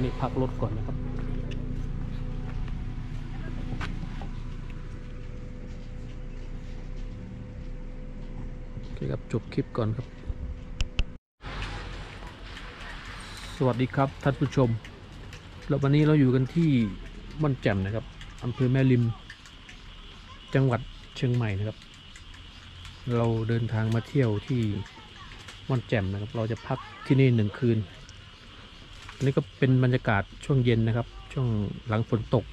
ตอนนี้พักรถก่อนนะครับ โอเคครับ จบคลิปก่อนครับ สวัสดีครับท่านผู้ชม แล้ววันนี้เราอยู่กันที่ม่อนแจ่มนะครับอำเภอแม่ริม จังหวัดเชียงใหม่นะครับ เราเดินทางมาเที่ยวที่ม่อนแจ่มนะครับ เราจะพักที่นี่หนึ่งคืน อันนี้ก็เป็นบรรยากาศช่วงเย็นนะครับ ช่วงหลังฝนตก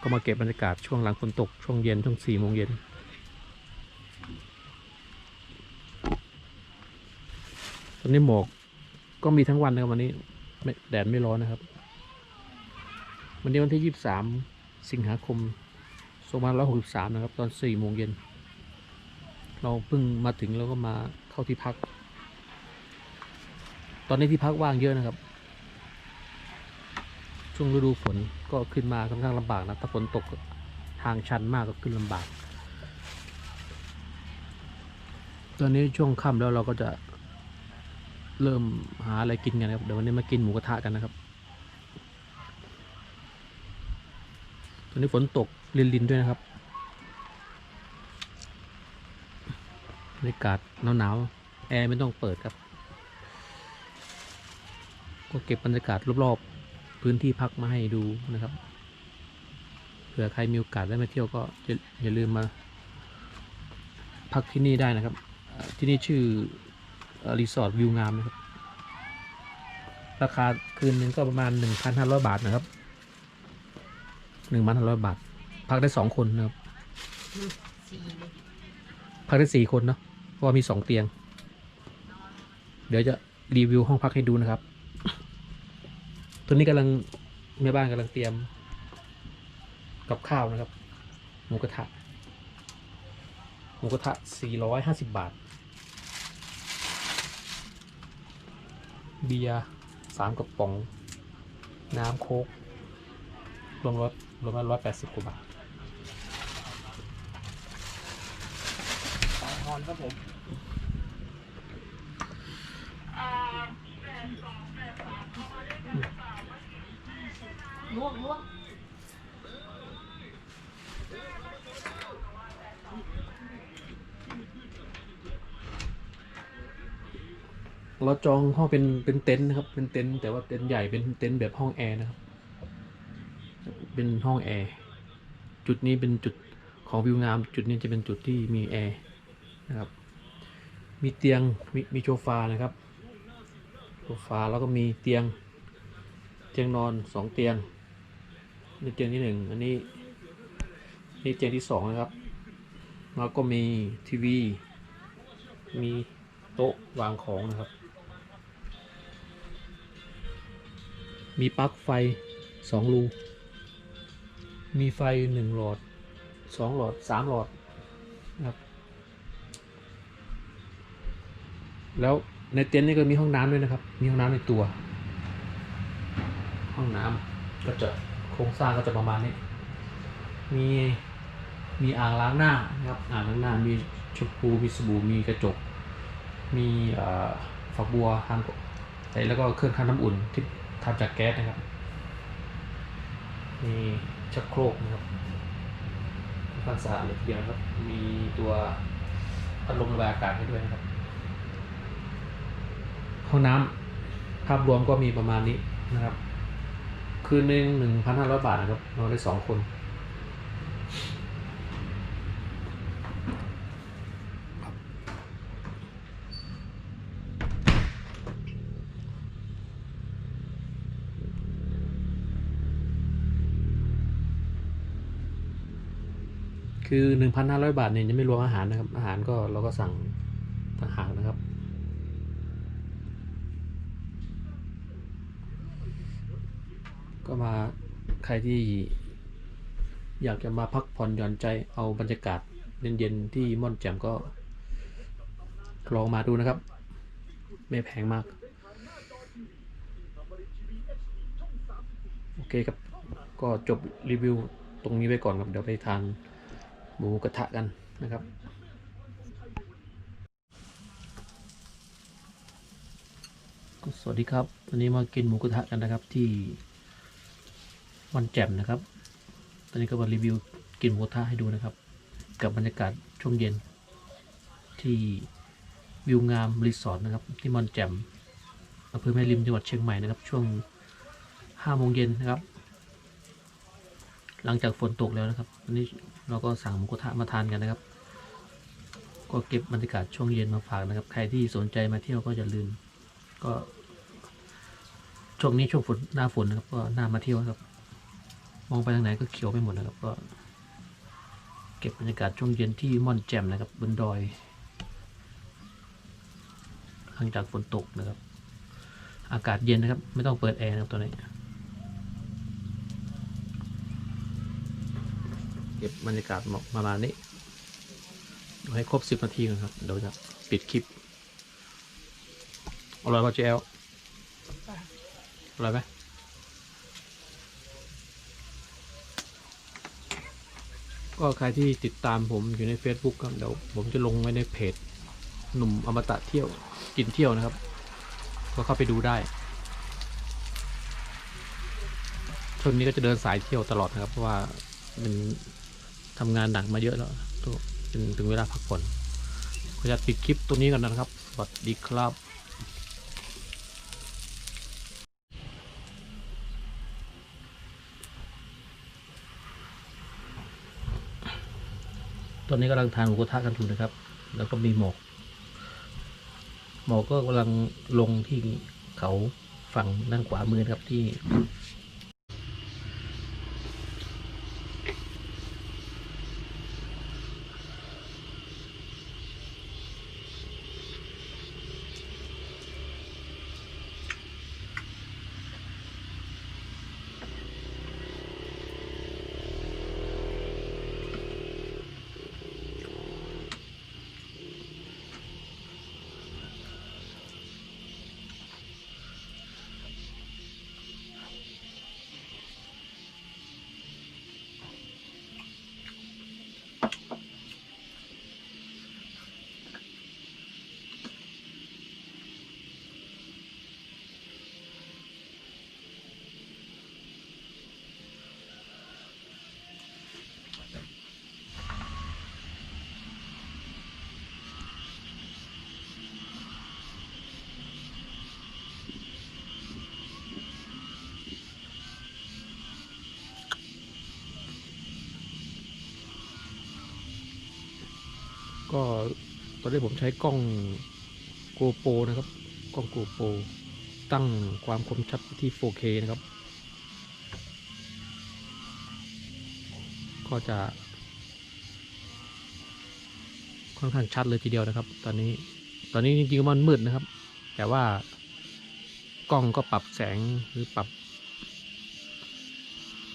ก็มาเก็บบรรยากาศช่วงหลังฝนตก ช่วงเย็นช่วงสี่โมงเย็นตอนนี้หมอกก็มีทั้งวันนะครับวันนี้แดดไม่ร้อนนะครับ วันนี้วันที่ยี่สามสิงหาคมสองพันร้อยหกสิบสามนะครับ ตอนสี่โมงเย็น เราเพิ่งมาถึงแล้วก็มาเข้าที่พัก ตอนนี้ที่พักว่างเยอะนะครับ ช่วงฤดูฝนก็ขึ้นมาค่อนข้างลำบากนะถ้าฝนตกทางชันมากก็ขึ้นลำบาก ตอนนี้ช่วงค่ำแล้วเราก็จะเริ่มหาอะไรกินกันครับ เดี๋ยววันนี้มากินหมูกระทะกันนะครับ ตอนนี้ฝนตกลินๆด้วยนะครับบรรยากาศหนาวๆแอร์ไม่ต้องเปิดครับ ก็เก็บบรรยากาศรอบๆพื้นที่พักมาให้ดูนะครับเผื่อใครมีโอกาสได้มาเที่ยวก็อย่าลืมมา พักที่นี่ได้นะครับ ที่นี่ชื่อรีสอร์ทวิวงามนะครับ ราคาคืนนึงก็ประมาณ 1,500 บาทนะครับ1,500 บาท พักได้2คนนะครับพักได้4คนเนาะเพราะว่ามี2เตียง เดี๋ยวจะรีวิวห้องพักให้ดูนะครับ ตอนนี้กำลังแม่บ้านกำลังเตรียม กับข้าวนะครับ หมูกระทะ หมูกระทะ 450 บาท เบียร์สามกระป๋อง น้ำโค้กรวมรถรวมแล้วร้อยแปดสิบกว่าบาทนอนครับผม ลวกลวกเราจองห้องเป็นเป็นเต็นท์นะครับ เป็นเต็นท์แต่ว่าเต็นท์ใหญ่เป็นเต็นท์แบบห้องแอร์นะครับ เป็นห้องแอร์จุดนี้เป็นจุดของวิวงาม จุดนี้จะเป็นจุดที่มีแอร์นะครับ มีเตียงมีมีโซฟานะครับโซฟาแล้วก็มีเตียง เตียงนอนสองเตียง นี่เตียงที่หนึ่งอันนี้นี่เตียงที่สองนะครับ แล้วก็มีทีวี มีโต๊ะวางของนะครับ มีปลั๊กไฟสองรู มีไฟหนึ่งหลอดสองหลอดสามหลอดนะครับ แล้วในเต็นท์นี่ก็มีห้องน้ำด้วยนะครับ มีห้องน้ำในตัว ห้องน้ำก็จะ ครงสร้างก็จะประมาณนี้ มีมีอ่างล้างหน้านะครับอ่างล้างหน้ามีชมพูมีสบู่มีกระจก มีฝักบัวทำแล้วก็เครื่องทำน้ำอุ่นที่ทำจากแก๊สนะครับ มีชักโครกนะครับค่อนข้างสะอาดเลยทีเดียวนะครับ มีตัวพัดลมระบายอากาศให้ด้วยนะครับห้องน้ำภาพรวมก็มีประมาณนี้นะครับ คืนหนึ่งหนึ่งพันห้าร้อยบาทนะครับนอนได้สองคนคือหนึ่งพันห้าร้อยบาทเนี่ยยังไม่รวมอาหารนะครับ อาหารก็เราก็สั่งต่างหากนะครับ ก็มาใครที่อยากจะมาพักผ่อนหย่อนใจเอาบรรยากาศเย็นๆที่ม่อนแจ่มก็ลองมาดูนะครับ ไม่แพงมาก โอเคครับ ก็จบรีวิวตรงนี้ไปก่อนครับ เดี๋ยวไปทานหมูกระทะกันนะครับสวัสดีครับ วันนี้มากินหมูกระทะกันนะครับที่ วันแจ่มนะครับ ตอนนี้ก็มารีวิวกินหมูกระทะให้ดูนะครับ กับบรรยากาศช่วงเย็น ที่วิวงามรีสอร์ทนะครับ ที่มอนแจ่มอำเภอแม่ริมจังหวัดเชียงใหม่นะครับ ช่วงห้าโมงเย็นนะครับ หลังจากฝนตกแล้วนะครับวันนี้เราก็สั่งหมูกระทะมาทานกันนะครับ ก็เก็บบรรยากาศช่วงเย็นมาฝากนะครับ ใครที่สนใจมาเที่ยวก็อย่าลืม ก็ช่วงนี้ช่วงฝนหน้าฝนนะครับก็น่ามาเที่ยวครับ มองไปทางไหนก็เขียวไปหมดนะครับก็ เก็บบรรยากาศช่วงเย็นที่ม่อนแจ่มนะครับบนดอยหลังจากฝนตกนะครับ อากาศเย็นนะครับ ไม่ต้องเปิดแอร์นะครับตัวนี้เก็บบรรยากาศประมาณนี้เดี๋ยวให้ครบสิบนาทีก่อนครับเดี๋ยวจะปิดคลิปอร่อยป่ะเจลอร่อยไหม ก็ใครที่ติดตามผมอยู่ใน Facebook ครับเดี๋ยวผมจะลงไว้ในเพจหนุ่มอมตะเที่ยวกินเที่ยวนะครับ ก็เข้าไปดูได้ช่วงนี้ก็จะเดินสายเที่ยวตลอดนะครับ เพราะว่ามันทำงานหนักมาเยอะแล้วตัวถึงถึงเวลาพักผ่อนขออนุญาตปิดคลิปตัวนี้กันนะครับ สวัสดีครับ ตอนนี้กำลังทานหมูกระทะกันอยู่นะครับ แล้วก็มีหมอก หมอกก็กำลังลงที่เขาฝั่งด้านขวามือครับที่ ก็ตอนนี้ผมใช้กล้องโกโปรนะครับ กล้องโกโปรตั้งความคมชัดที่ 4K นะครับ ก็จะ ค่อนข้างชัดเลยทีเดียวนะครับ ตอนนี้ตอนนี้จริงๆมันมืดนะครับ แต่ว่ากล้องก็ปรับแสงหรือปรับ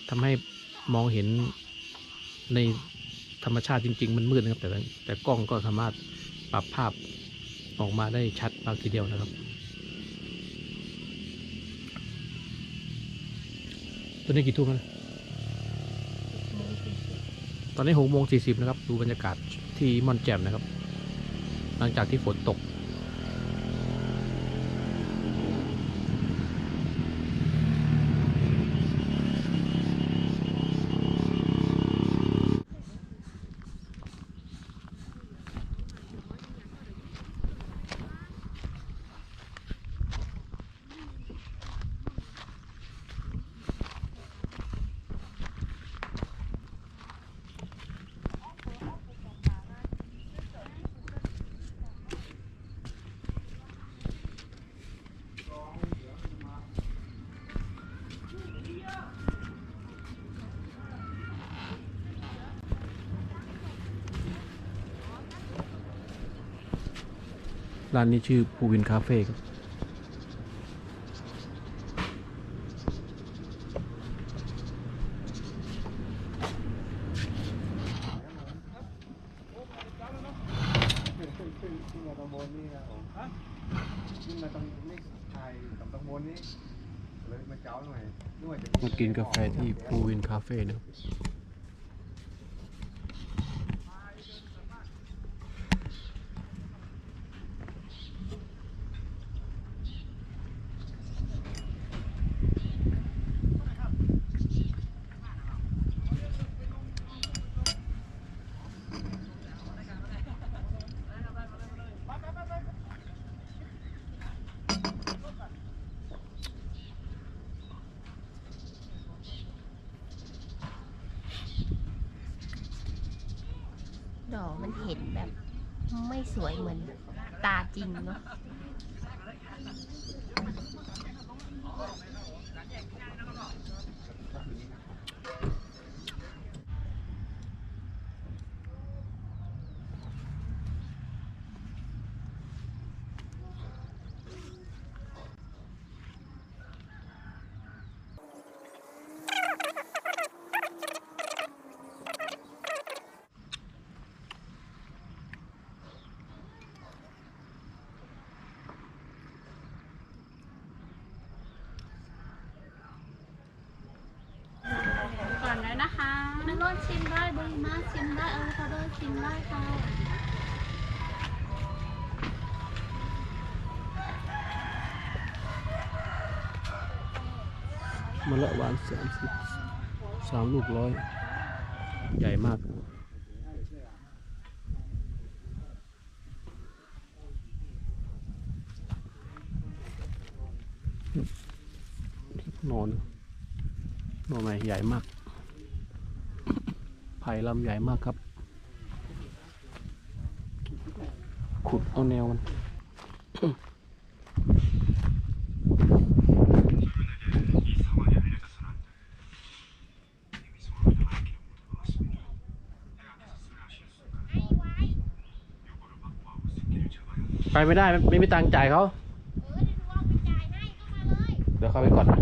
ทำให้มองเห็นใน ธรรมชาติจริง ๆ มันมืดนะครับ แต่แต่กล้องก็สามารถปรับภาพออกมาได้ชัดมากทีเดียวนะครับ ตอนนี้กี่ทุ่มแล้วตอนนี้หกโมงสี่สิบนะครับ ดูบรรยากาศที่ม่อนแจ่มนะครับ หลังจากที่ฝนตก ร้านนี้ชื่อภูวินคาเฟ่ครับขึ้นมาตำบลนี่นะผมขึ้นมาตำนี่ถ่ายกับตำบลนี้เลยมาเจ้าหน่อยด้วยจะมากินกาแฟที่ภูวินคาเฟ่นะครับ เห็นแบบ ไม่ สวยเหมือนตาจริงเนาะ ก่อนเลยนะคะ มันรส ชิมได้บริมาชิมได้เออเขาโดชิมได้ค่ะมะละหวานสามสิบสามลูกร้อย ใหญ่มากนอนนอนใหมใหญ่มาก ผ่ลำใหญ่มากครับ ขุดเอาแนวมันไปไม่ได้ไม่ไม่มีตังค์จ่ายเขา เดี๋ยวเขาไปก่อนนะ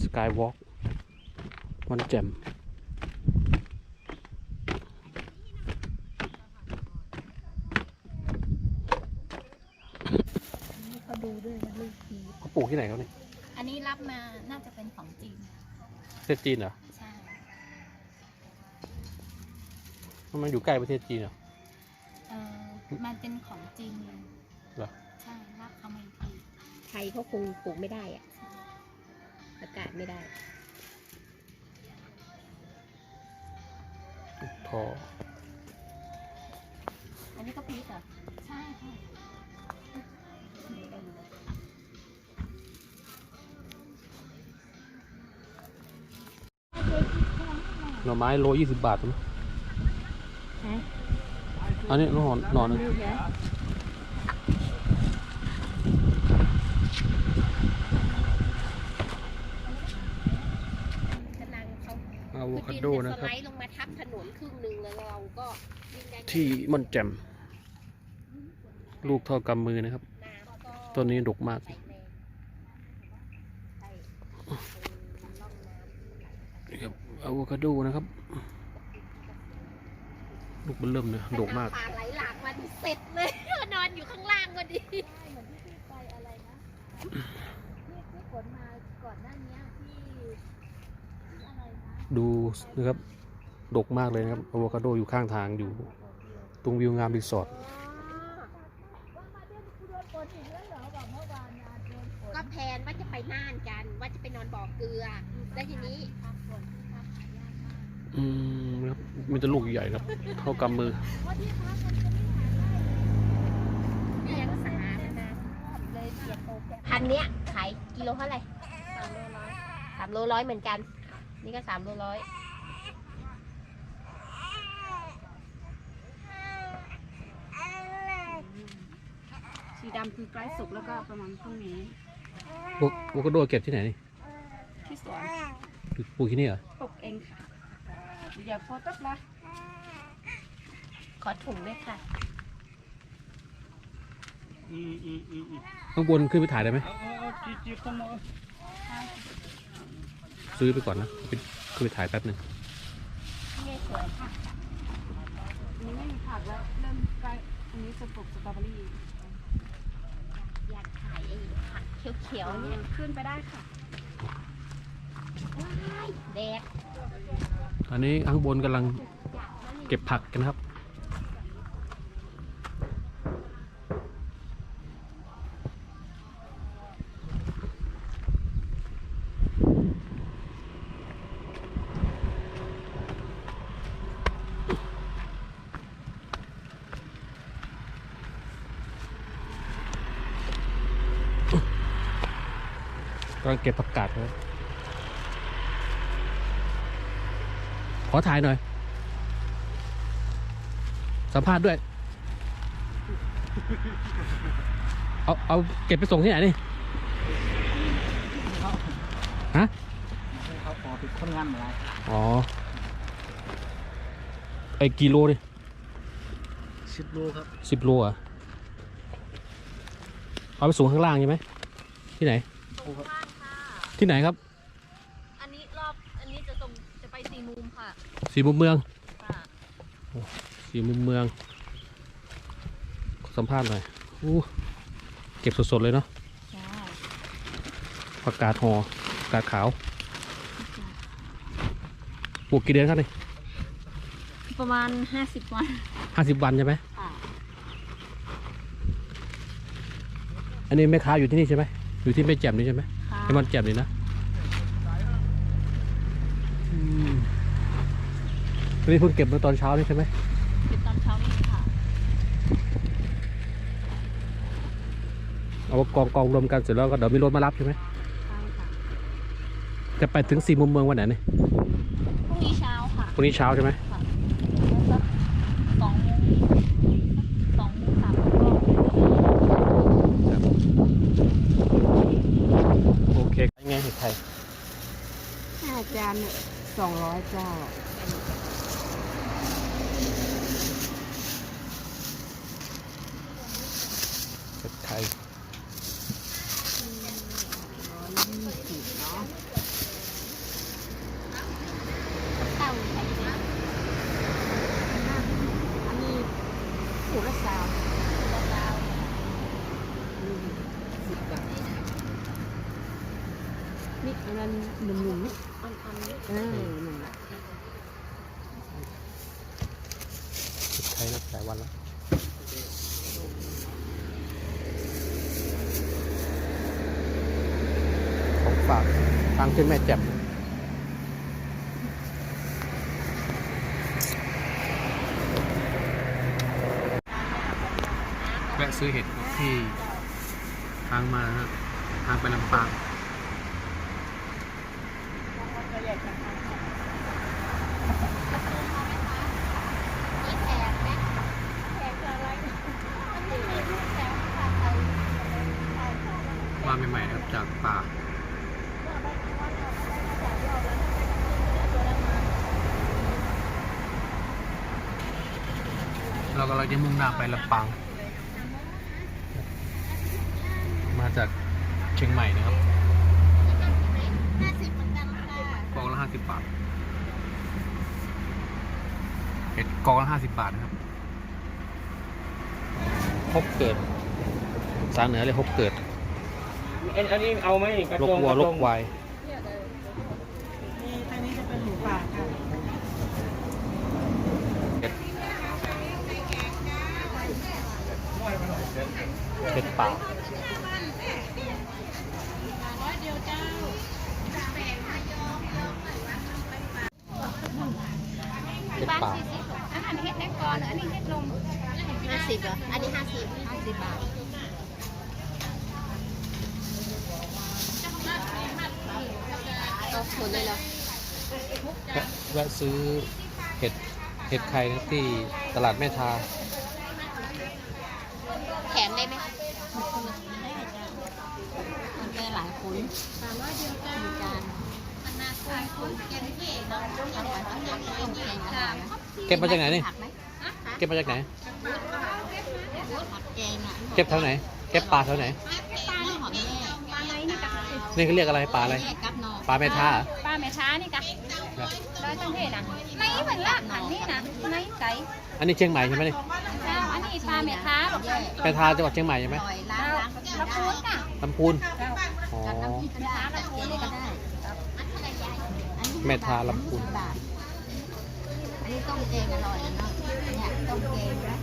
สกาย วอล์กวันแจ่มเขาดูด้วยว่าลูกพีเขาปลูกที่ไหนเขาเนี่ยอันนี้รับมาน่าจะเป็นของจริงประเทศจีนเหรอใช่มันอยู่ใกล้ประเทศจีนเหรอเออมันเป็นของจริงเหรอใช่รับเขามาอีกทีไทยเขาคงปลูกไม่ได้อะ อากาศไม่ได้ทออันนี้ก็พีชเหรอ ใช่ค่ะหน่อไม้โลยี่สิบบาทนะอันนี้หนอนหนอนหนึ่ง กำลังเขา อะโวคาโดอดินะสครับไลด์ลงมาทับถนนครึ่งหนึ่งแล้วเราก็วิ่งได้ที่มันแจ่มลูกเท่ากำมือนะครับน้ำก็ต้นนี้ดกมากใส่แรงใช่ตรงร่องน้ำนี่ครับอะโวคาโดนะครับ ลูกมันเริ่มเลยดกมากน้ำป่าไหลหลากมาดิเสร็จเลย นอนอยู่ข้างล่างก็ดี ดูนะครับ ดกมากเลยนะครับอะโวคาโดอยู่ข้างทางอยู่ ตรงวิวงามรีสอร์ทก็แพลนว่าจะไปน่านกัน ว่าจะไปนอนบ่อเกลือ แล้วทีนี้อืมครับมีแต่ลูกใหญ่ๆครับเท่ากำมือเลี้ยงสานะพันเนี้ยขายกิโลเท่าไหร่สามโลร้อยเหมือนกัน นี่ก็สามโลร้อยสีดำคือใกล้สุกแล้วก็ประมาณพรุ่งนี้อะโวคาโดเก็บที่ไหนนี่ที่สวนปลูกที่นี่เหรอปลูกเองค่ะอย่าโฟกัสละขอถุงด้วยค่ะข้างบนขึ้นไปถ่ายได้ไหม ซื้อไปก่อนนะไปขึ้นไปถ่ายแป๊บหนึ่งนี่สวยค่ะอันนี้ไม่มีผักแล้วเริ่มใกล้อันนี้จะปลูกสตรอเบอรี่อยากขายไอ้ผักเขียวๆเนี่ยขึ้นไปได้ค่ะว้ายแดดอันนี้ข้างบนกำลังเก็บผักกันนะครับ กำลังเก็บผักกาดครับขอถ่ายหน่อย สัมภาษณ์ด้วย เอาเอาเก็บไปส่งที่ไหนนี่ฮะเขาขอเป็นคนงานอะไรอ๋อไอ้กิโลนี่สิบโลครับสิบโลอะเอาไปส่งข้างล่างใช่ไหมที่ไหน ที่ไหนครับอันนี้รอบอันนี้จะตรงจะไปสี่มุมค่ะสีมุมเมืองค่ะสีมุมเมืองขอสัมภาษณ์หน่อยอู้เก็บสดๆเลยเนาะใช่ผักกาดห่อผักกาดขาวปลูกกี่เดือนครับนี่ประมาณห้าสิบวันห้าสิบวันใช่ไหมค่ะอันนี้แม่ค้าอยู่ที่นี่ใช่ไหมอยู่ที่แม่แจ่มนี่ใช่ไหม ค่ะให้มันแจ่มนี่นะอืมอันนี้เพิ่งเก็บมาตอนเช้านี่ใช่ไหมติดตอนเช้านี้ค่ะ เอามากองกองรวมกันเสร็จแล้วก็เดี๋ยวมีรถมารับใช่ไหมใช่ค่ะ จะไปถึงสี่มุมเมืองวันไหนนี่พรุ่งนี้เช้าค่ะ พรุ่งนี้เช้าใช่ไหม ค่ะสักสองโมงสองโมงสามโมงก็ โอเคยังไงเห็ดไทย ห้าจาน สองร้อยเจ้าเห็ดไทยเต้าไข่ดิบอันนี้ผูละสาวละสาวสิบบาทนี่อันนั้นหนุ่มๆนี่อันๆนี่ เออนั่นแหละเห็ดไทยนับหลายวันแล้วของฝากทางขึ้นแม่แจ่มแวะซื้อเห็ดที่ทางมาฮะทางไปลำปาง มาใหม่ๆนะครับจากป่า เรากำลั งจะมุ่งหน้าไปลำปางมาจากเชียงใหม่นะครับกองละห้าสิบบาทเห็ดกองละห้าสิบบาทนะครับฮกเกิด สางเหนือเลยฮกเกิด อันนี้เอาไหมกระลกจงวัวกระลจกง ควาย นี่ทางนี้จะเป็นหมูป่าค่ะ เห็ดป่าเห็ดป่าอันนี้เฮ็ดแม่กอนอันนี้เฮ็ดลมห้าสิบเหรอ อันนี้ห้าสิบห้าสิบบาทเอาหมดเลยเหรอแวะซื้อเห็ดเห็ดไข่นะครับที่ตลาดแม่ทา แถมได้ไหม มันได้หลา ยคนสามร้อยเดียวจ้าการมันน่าสนคนแกงเท่เนาะต้องเอาต้องเอาต้องแกงค่ะเก็บมาจากไหนนี่ผักไหมเก็บมาจากไหนผักแกงอะเก็บแถวไหน เก็บปลาแถวไหนปลาหอมแย่ปลาอะไรนี่กะนี่เขาเรียกอะไรปลาอะไรแย่กับนอปลาแม่ท่าเหรอปลาแม่ช้านี่กะครับร้อยตั้งเทศนะไม่เหมือนละอันนี้นะไม่ไก่อันนี้เชียงใหม่ใช่ไหมนี่เจ้าอันนี้ปลาแม่ช้าบอกเลยแม่ทาจังหวัดเชียงใหม่ใช่ไหมลอยล้างล้างกระพุ้นอะลำพูน แม่ทาลำพูน อันนี้ต้มเองอร่อยเนาะเนี่ยต้มเองนะ